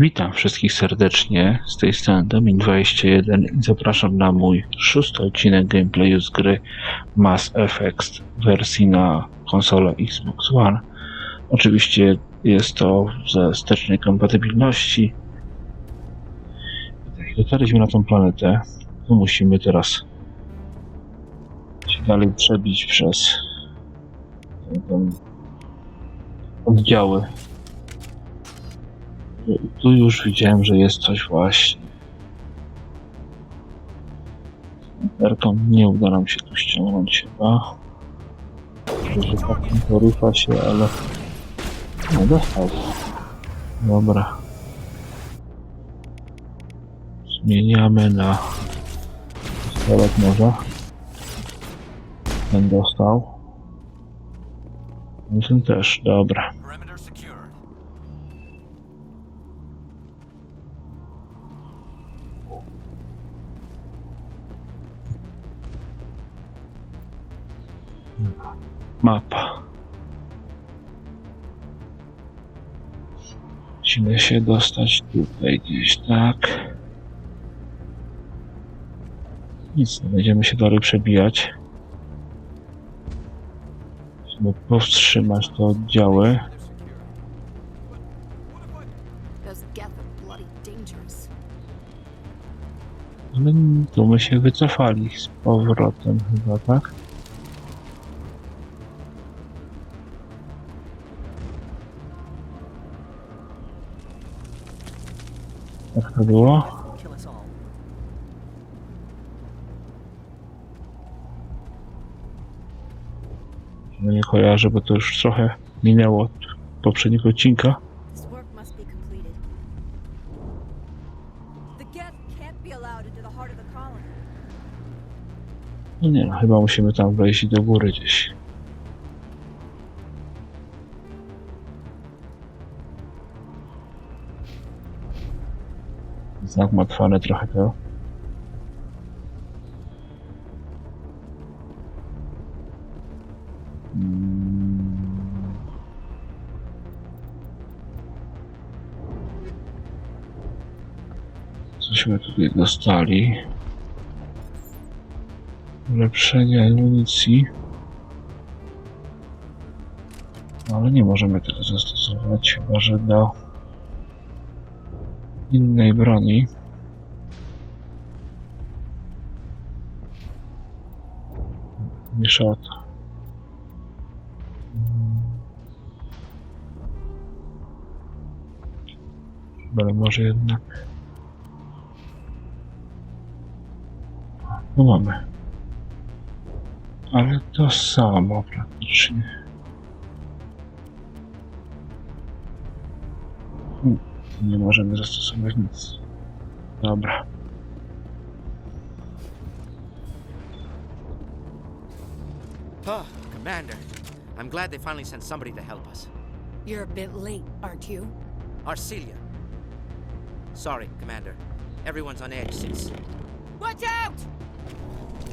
Witam wszystkich serdecznie, z tej strony Domin21 i zapraszam na mój szósty odcinek gameplayu z gry Mass Effect wersji na konsolę Xbox One. Oczywiście jest to ze wstecznej kompatybilności. I tak, dotarliśmy na tą planetę. Tu musimy teraz się dalej przebić przez oddziały tu już widziałem, że jest coś właśnie. Erką nie uda nam się tu ściągnąć chyba. Że tak porywa się, ale... No dostał. Dobra. Zmieniamy na pistolet może. Ten dostał. Ten też, dobra. Się dostać tutaj gdzieś, tak. Nic, nie będziemy się dalej przebijać. Musimy powstrzymać te oddziały. Ale tu my się wycofali z powrotem chyba, tak? To było? No nie kojarzę, bo to już trochę minęło od poprzedniego odcinka. No nie no, chyba musimy tam wejść do góry gdzieś. Zagmatwane trochę to. Mm. Cośmy tutaj dostali. Ulepszenie amunicji. Ale nie możemy tego zastosować, chyba że do innej broni. Mieszota. Ale może jednak. No mamy. Ale to samo praktycznie. Hmm, Nie możemy zastosować nic. Dobra. Oh, Commander. I'm glad they finally sent somebody to help us. You're a bit late, aren't you? Arcelia. Sorry, Commander. Everyone's on edge since. Watch out!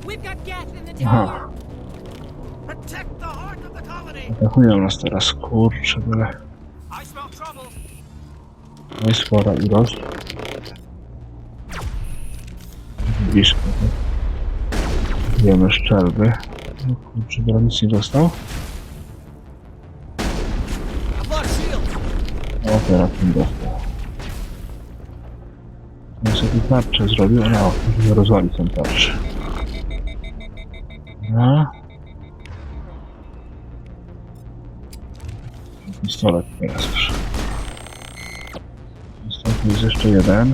We've got gas in the tower! Protect the heart of the colony! Atakują nas teraz, kurczę, byle. No i spora ilość. Blisko. Wiemy szczelby. No kurczę, bo nic nie dostał. O, teraz nie dostał. Ja sobie tarczę zrobił, ale o, żeby rozwalić tę tarczę. No. Pistolet teraz już. Jest jeszcze jeden.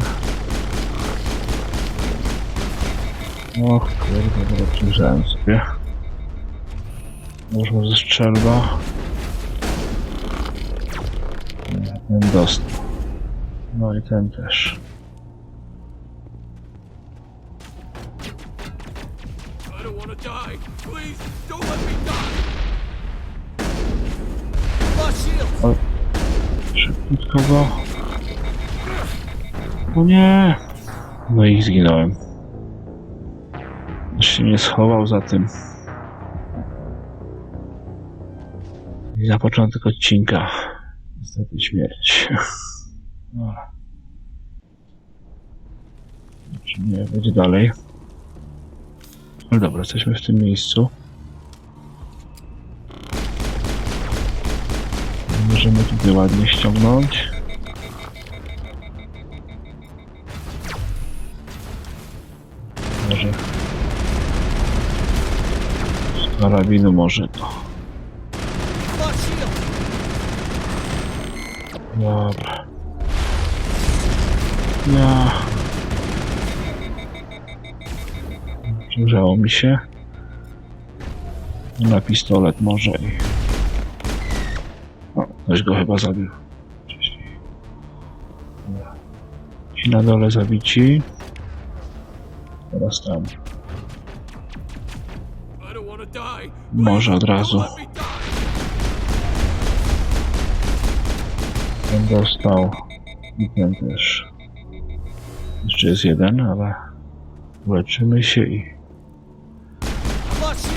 Och, kurde, dobra, przyjrzałem sobie. Może ze strzelba. Nie, Ten dostał. No i ten też. Don't want No nie. No i zginąłem. Aż się nie schował za tym. I na początek odcinka. Niestety śmierć. Czy nie, będzie dalej. No dobra, jesteśmy w tym miejscu. Możemy tutaj ładnie ściągnąć. Karabinu może to. Dobra. Ja. Przygrzało mi się. Na pistolet może i... O, ktoś go chyba zabił. Ci na dole zabici. Teraz tam. Może od razu. Ten dostał. I ten też. Jeszcze jest jeden, ale leczymy się i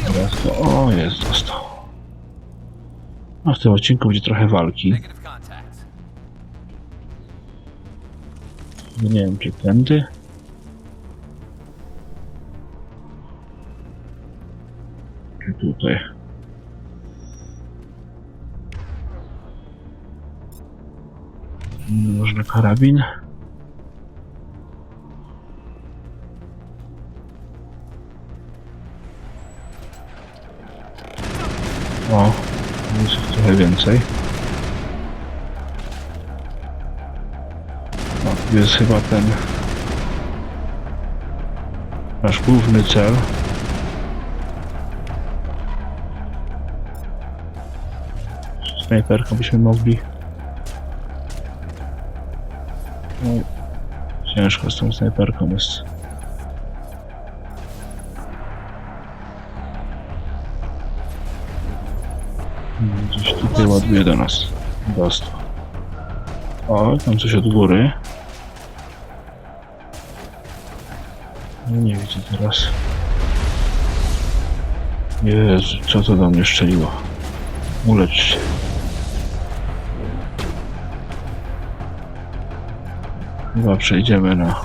teraz to. O, jest, dostał. A w tym odcinku będzie trochę walki. Nie wiem, czy tędy. Karabin. O, jest ich trochę więcej. Tu jest chyba ten nasz główny cel. Snajperką byśmy mogli. Ciężko z tą snajperką jest. Hmm, Gdzieś tutaj ładuje do nas. Dostał. O, tam coś od góry. No nie widzę teraz. Jezu, co to do mnie szczeliło? Ulecz się. Chyba przejdziemy na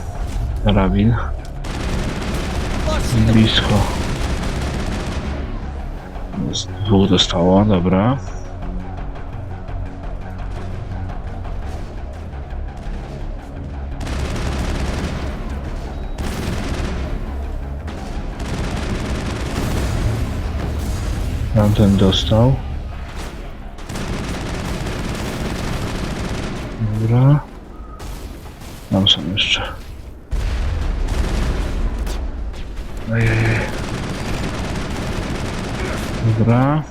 karabin. Blisko. Jest dwóch dostało, dobra. Tamten dostał. Dobra. Tam są jeszcze. Ojej. Dobra.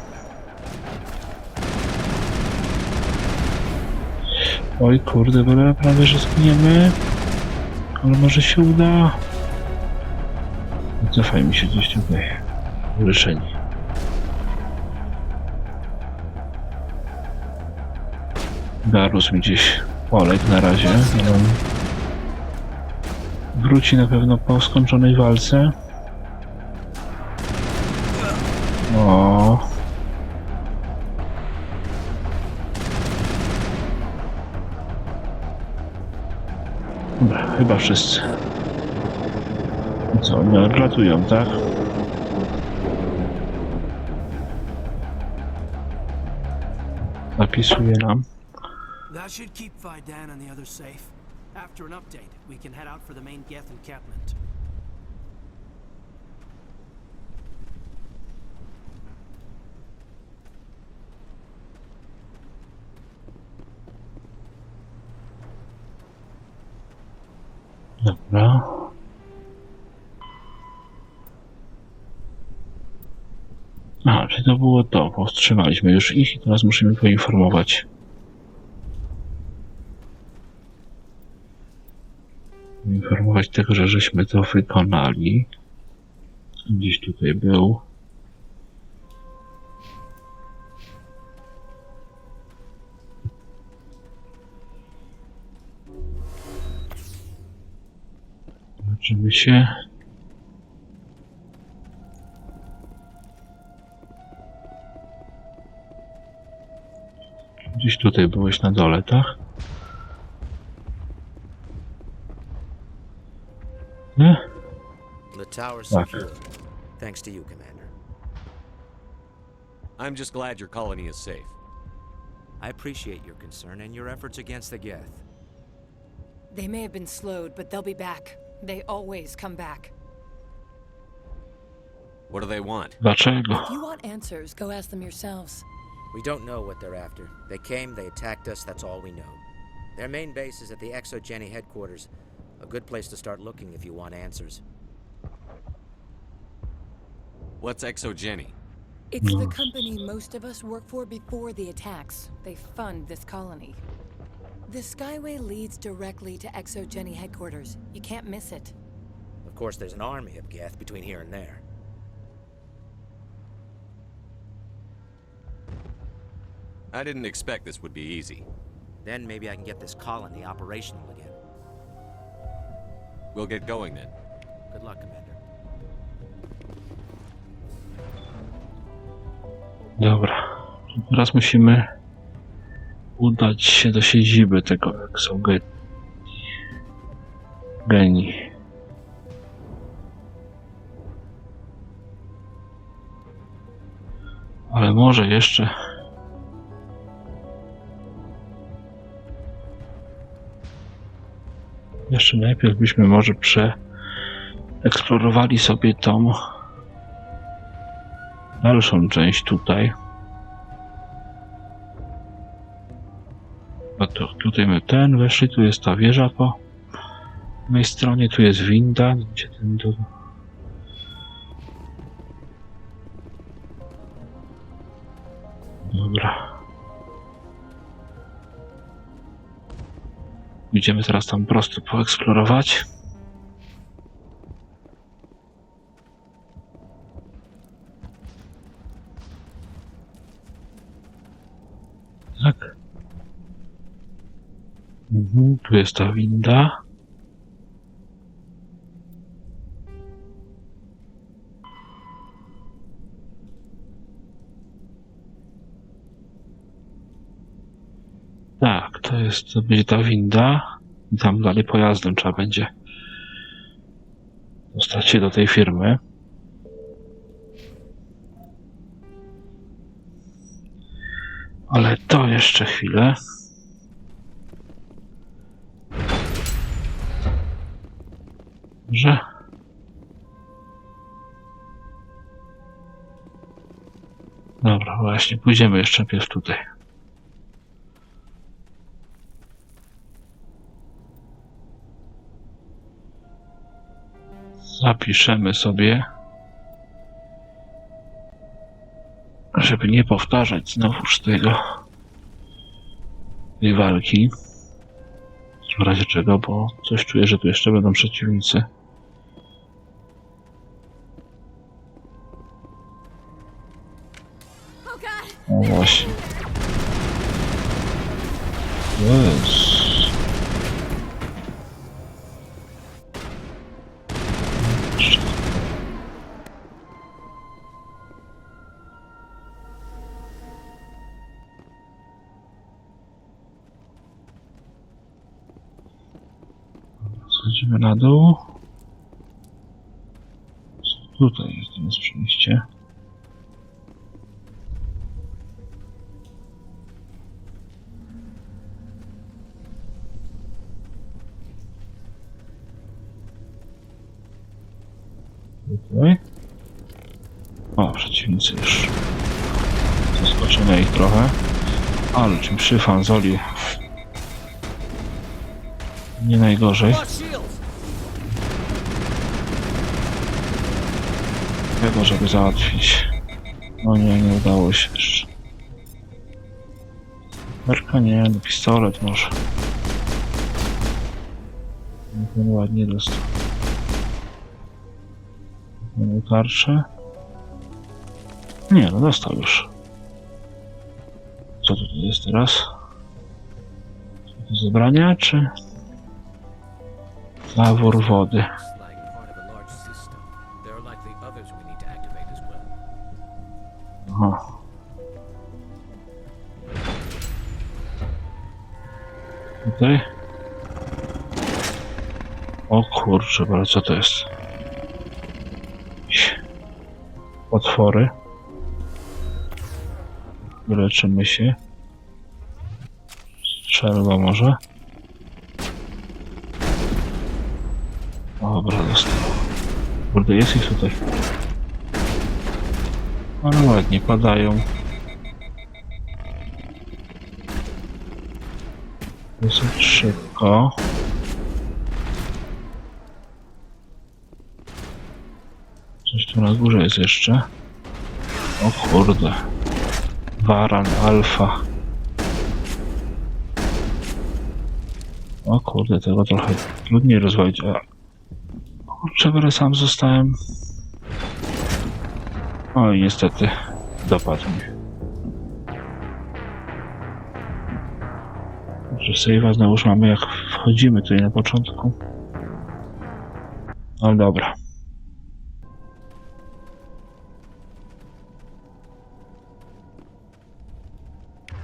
Oj kurde, bo prawie że zginiemy. Ale może się uda. Cofaj mi się gdzieś tutaj. Leczeni. Garus mi gdzieś poległ na razie. Wróci na pewno po skończonej walce. Chyba wszyscy. Co, nie odlatują, tak? Napisuje nam. That should keep Vidan and the others safe. After an update, we can head out for the main Geth encampment. A, czy to było to? Powstrzymaliśmy już ich i teraz musimy poinformować. Informować tego, że żeśmy to wykonali. Gdzieś tutaj był. Zobaczymy się. Gdzieś tutaj byłeś na dole, tak? Nie? The tower's Okay. secure. Thanks to you, Commander. I'm just glad your colony is safe. I appreciate your concern and your efforts against the Geth. They may have been slowed, but they'll be back. They always come back. What do they want? Dlaczego? If you want answers, go ask them yourselves. We don't know what they're after. They came, they attacked us, that's all we know. Their main base is at the ExoGeni headquarters. A good place to start looking if you want answers. What's ExoGeni? It's the company most of us work for before the attacks. They fund this colony. The Skyway leads directly to ExoGeni headquarters. You can't miss it. Of course, there's an army of Geth between here and there. I didn't expect this would be easy. Then maybe I can get this colony operational again. We'll get going then. Good luck, Commander. Dobra. Teraz musimy udać się do siedziby tego exogenii. Genii. Ale może jeszcze. Jeszcze najpierw byśmy może przeeksplorowali sobie tą dalszą część tutaj. A to tutaj my ten weszli, tu jest ta wieża po mojej stronie, tu jest winda, gdzie ten do... Idziemy teraz tam prosto poeksplorować. Tak. Mhm, tu jest ta winda. To będzie ta winda. I tam dalej pojazdem trzeba będzie dostać się do tej firmy. Ale to jeszcze chwilę. Że. Dobra, właśnie, pójdziemy jeszcze najpierw tutaj. Zapiszemy sobie, żeby nie powtarzać znowuż tego tej walki. W razie czego, bo coś czuję, że tu jeszcze będą przeciwnicy. No właśnie. Tutaj jest? To jest przejście. O, przeciwnicy już. Zaskoczymy ich trochę. Ale czym przy fanzoli. Nie najgorzej. Tego, żeby załatwić. No nie, nie udało się jeszcze. Merka nie, no pistolet może. On ładnie dostał. Tarczę. Nie, no dostał już. Co tutaj jest teraz? Zebrania, czy... Zawór wody. Tutaj. O kurczę, ale co to jest? Potwory. Leczymy się. Strzelba może. Dobra, dostał. Kurde, jest ich tutaj. Ale ładnie padają. Szybko. Coś tu na górze jest jeszcze. O kurde. Waran alfa. O kurde, tego trochę trudniej rozwalić. A... Kurczę, sam zostałem. Oj, niestety. Dopadł mnie. Save'a znowuż mamy jak wchodzimy tutaj na początku. No dobra.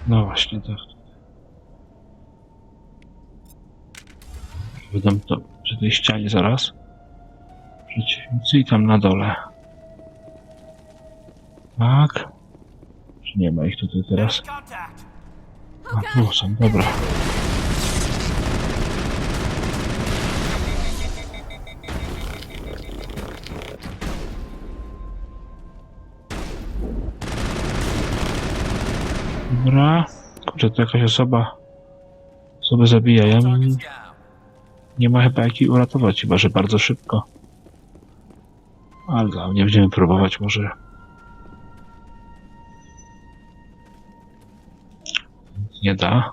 No właśnie tak. Będę to przy tej ścianie zaraz. Przeciwnicy i tam na dole. Tak. Czy nie ma ich tutaj teraz? A, tu są, dobra. Dobra. Kurczę, to jakaś osoba osobę zabija. Nie ma chyba jak jej uratować, chyba że bardzo szybko. Ale mnie będziemy próbować może. Nie da.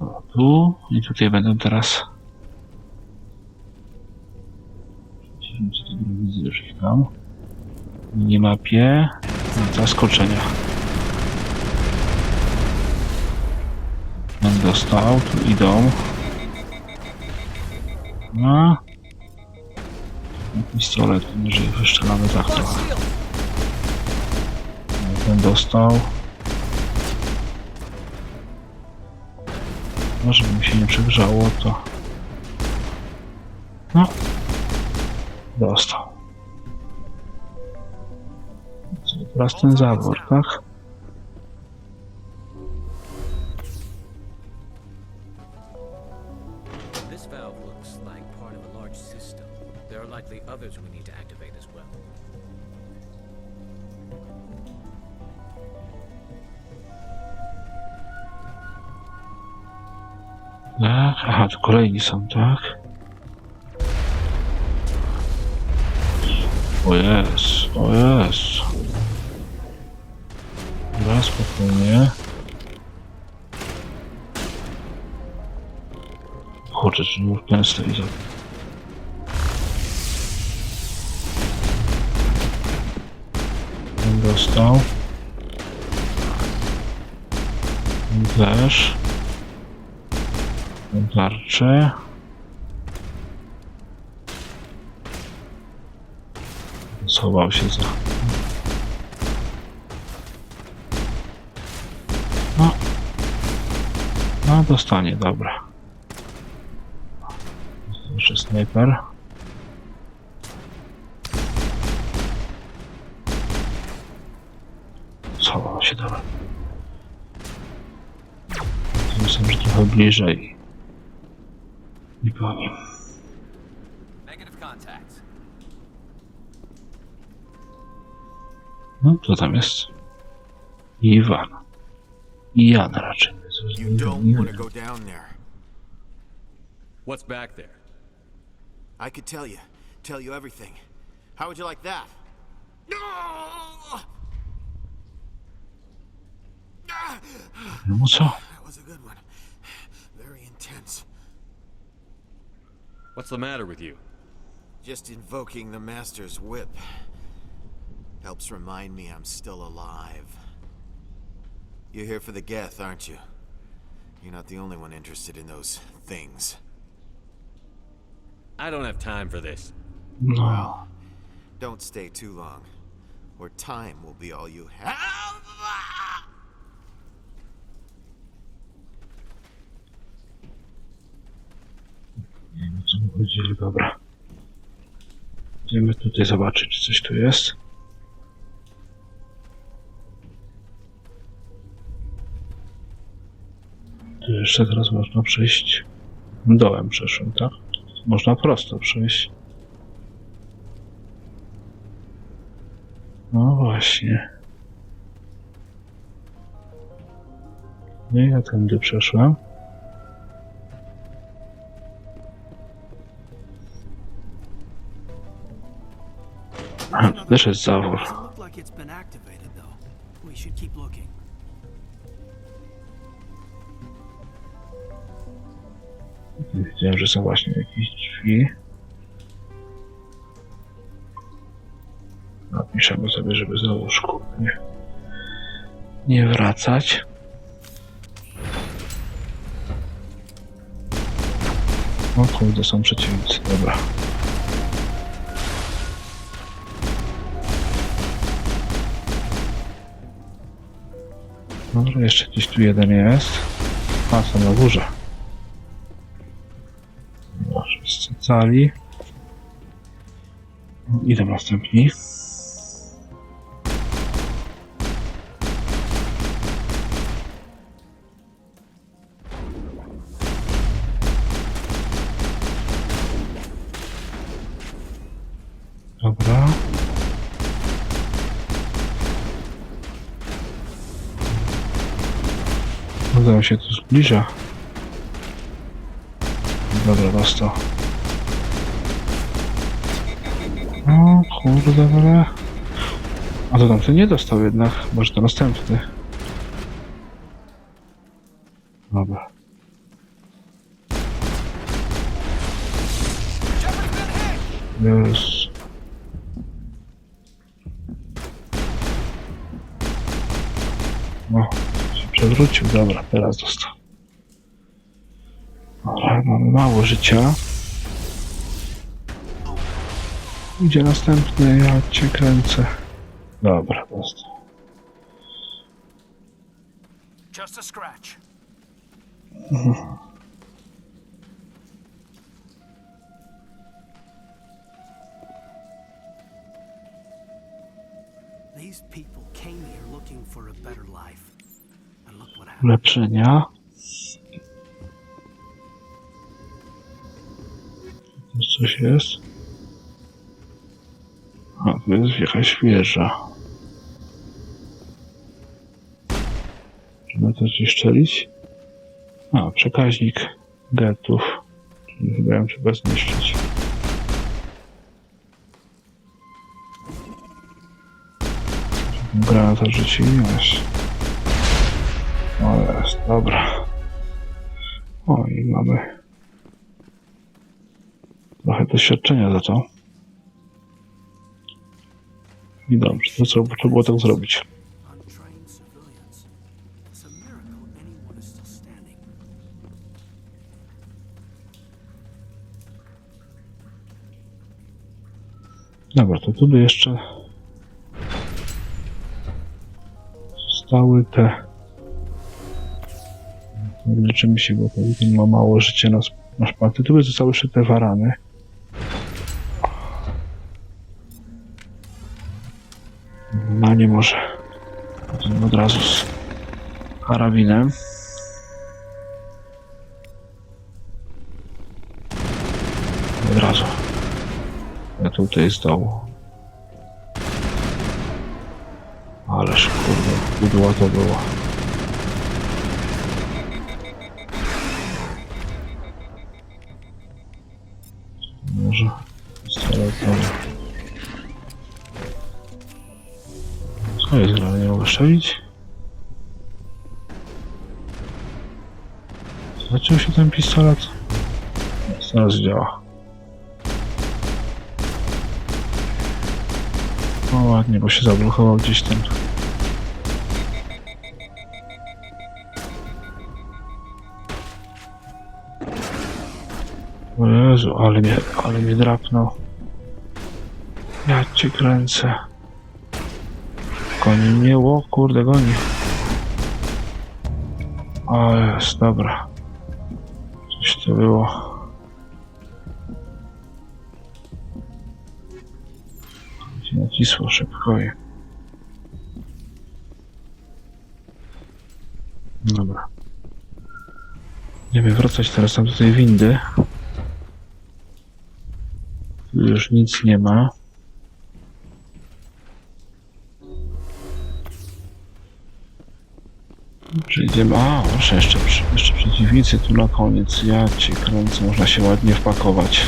O, tu i tutaj będą teraz. Drogi już ich tam. Minimapie. Zaskoczenia. Ten dostał, tu idą. No. Pistolet, może wyszczelamy tak trochę. Ten dostał. No, żeby mi się nie przegrzało, to... No. Dostał. Co, teraz ten zawór, tak? This valve looks like part of a large system. There are likely others we need to activate as well. Tak, aha, tu kolejni są, tak? Jest, o jest. Dobra, spokojnie. Kurczę, czy. Ten dostał. Też. Tarczę. Schował się za. No. No, dostanie, dobra. Jeszcze snajper. Schował się, dobra. Myślę, że trochę bliżej. I po. No, co tam jest? Iwan. I Jan raczej. You don't want to go down there. What's back there? I could tell you. Tell you everything. How would you like that? No! No co? That was a good one. Very intense. What's the matter with you? Just invoking the Master's whip Helps remind me I'm still alive. You're here for the Geth, aren't you? You're not the only one interested in those things. I don't have time for this. No. Well, don't stay too long, or time will be all you have. Idziemy tutaj zobaczyć, czy coś tu jest. Jeszcze teraz można przejść dołem przeszłem, tak? Można prosto przejść. No właśnie. Nie, ja tędy przeszłem. A, tu też jest zawór. Widziałem, że są właśnie jakieś drzwi. Napiszemy sobie, żeby znowu szkół nie, wracać. O kurde, są przeciwnicy, dobra. Dobra, jeszcze gdzieś tu jeden jest. A, są na górze. Może scali. Idę następni. Dobra. Udało się tu zbliża. Dobra, dostał. O kurde, ale... A to tamten nie dostał jednak, może to następny. Dobra. Już. No, się przewrócił, dobra, teraz dostał. Dobra, mamy mało życia. Idzie następny, ja cię kręcę. Dobra, dostał. Just a scratch. These people came here A, tu jest jakaś wieża. Trzeba to gdzieś? A, przekaźnik getów. Czyli chyba ją trzeba zniszczyć. Granata rzuciłeś. O jest, dobra. O i mamy trochę doświadczenia za to. I dobrze, to co trzeba było tak zrobić. Dobra, to tu jeszcze zostały te. Liczymy się, bo ten ma mało życia na, na szpaty. Tu zostały jeszcze te warany. Nie może. Od razu z karabinem. Od razu. Ja tutaj z dołu. Ależ kurde, pudła to było. Strzelić? Zaczął się ten pistolet? Teraz działa. O ładnie, bo się zablokował gdzieś ten. O Jezu, ale mnie, ale mnie drapnął. Ja cię kręcę. Goni mnie, o kurde, goni. O jest, dobra. Coś to było. Się nacisło szybko je. Dobra. Będziemy wracać teraz tam do tej windy. Tu już nic nie ma. Przyjdziemy. A, proszę, jeszcze, jeszcze przeciwnicy tu na koniec. Ja cię kręcę, można się ładnie wpakować.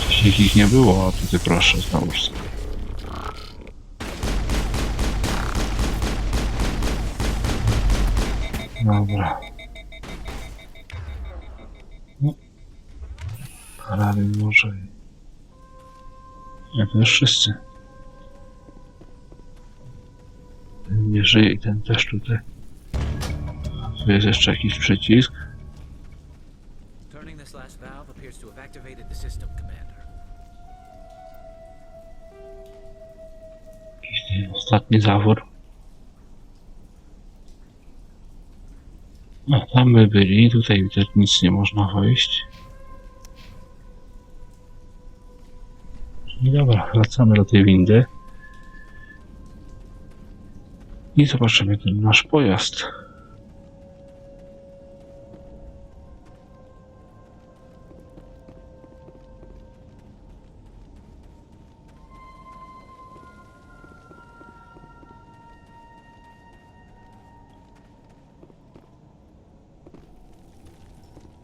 Wcześniej ich nie było, a tutaj proszę, znałóż sobie. Dobra. No. Może. Ja też wszyscy. Żyje i ten też tutaj. Tu jest jeszcze jakiś przycisk. Jakiś ostatni zawór. No, tam byli, tutaj widać nic nie można wejść. I dobra, wracamy do tej windy. I zobaczymy ten nasz pojazd.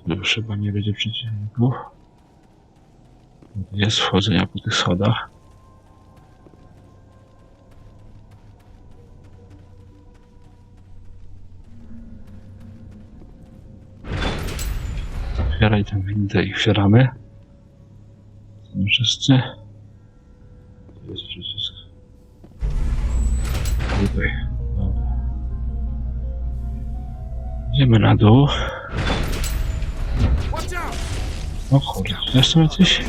Tu Już chyba nie będzie przeciwników. Jest wchodzenia po tych schodach. Otwieraj tę windę i otwieramy. Są wszyscy. Tu jest przycisk. Tutaj. Dobra. Idziemy na dół. O kurde, jest jacyś?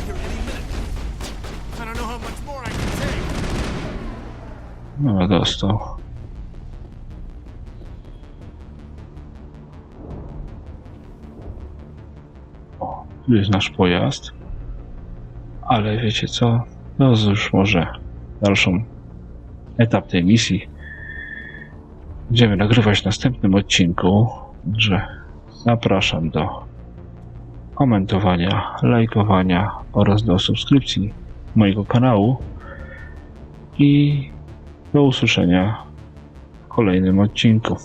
Here any Jest nasz pojazd. Ale wiecie co? No już może dalszą etap tej misji będziemy nagrywać w następnym odcinku. Także zapraszam do komentowania, lajkowania oraz do subskrypcji mojego kanału. I do usłyszenia w kolejnym odcinku.